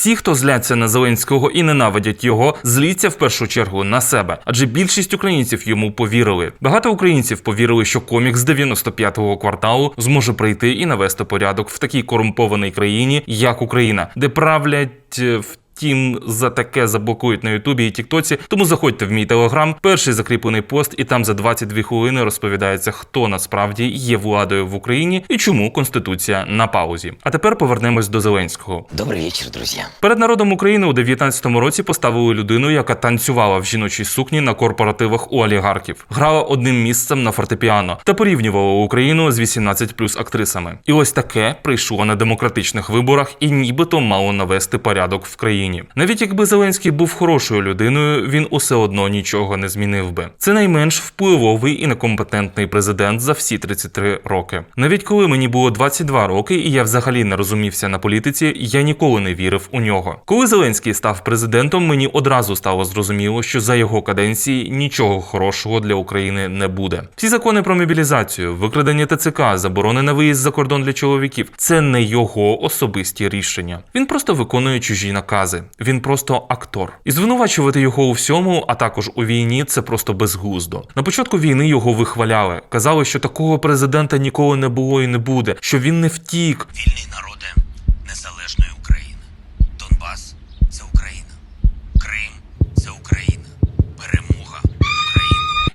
Всі, хто зляться на Зеленського і ненавидять його, зліться в першу чергу на себе, адже більшість українців йому повірили. Багато українців повірили, що комік з 95-го кварталу зможе прийти і навести порядок в такій корумпованій країні, як Україна, де правлять. е, Втім, за таке заблокують на Ютубі і Тіктоці. Тому заходьте в мій телеграм, перший закріплений пост, і там за 22 хвилини розповідається, хто насправді є владою в Україні і чому конституція на паузі. А тепер повернемось до Зеленського. Добрый вечер, друзья. Перед народом України у 19-му році поставили людину, яка танцювала в жіночій сукні на корпоративах у олігархів, грала одним місцем на фортепіано та порівнювала Україну з 18 плюс актрисами. І ось таке прийшло на демократичних виборах і нібито мало навести порядок в країні. Навіть якби Зеленський був хорошою людиною, він усе одно нічого не змінив би. Це найменш впливовий і некомпетентний президент за всі 33 роки. Навіть коли мені було 22 роки, і я взагалі не розумівся на політиці, я ніколи не вірив у нього. Коли Зеленський став президентом, мені одразу стало зрозуміло, що за його каденції нічого хорошого для України не буде. Всі закони про мобілізацію, викрадення ТЦК, заборони на виїзд за кордон для чоловіків це не його особисті рішення. Він просто виконує чужі накази. Він просто актор. І звинувачувати його у всьому, а також у війні, це просто безглуздо. На початку війни його вихваляли. Казали, що такого президента ніколи не було і не буде, що він не втік, Вільний народи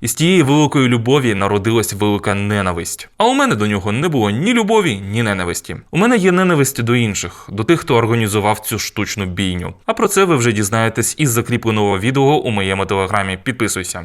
І з тієї великої любові народилась велика ненависть. А у мене до нього не було ні любові, ні ненависті. У мене є ненависть до інших, до тих, хто організував цю штучну бійню. А про це ви вже дізнаєтесь із закріпленого відео у моєму телеграмі. Підписуйся.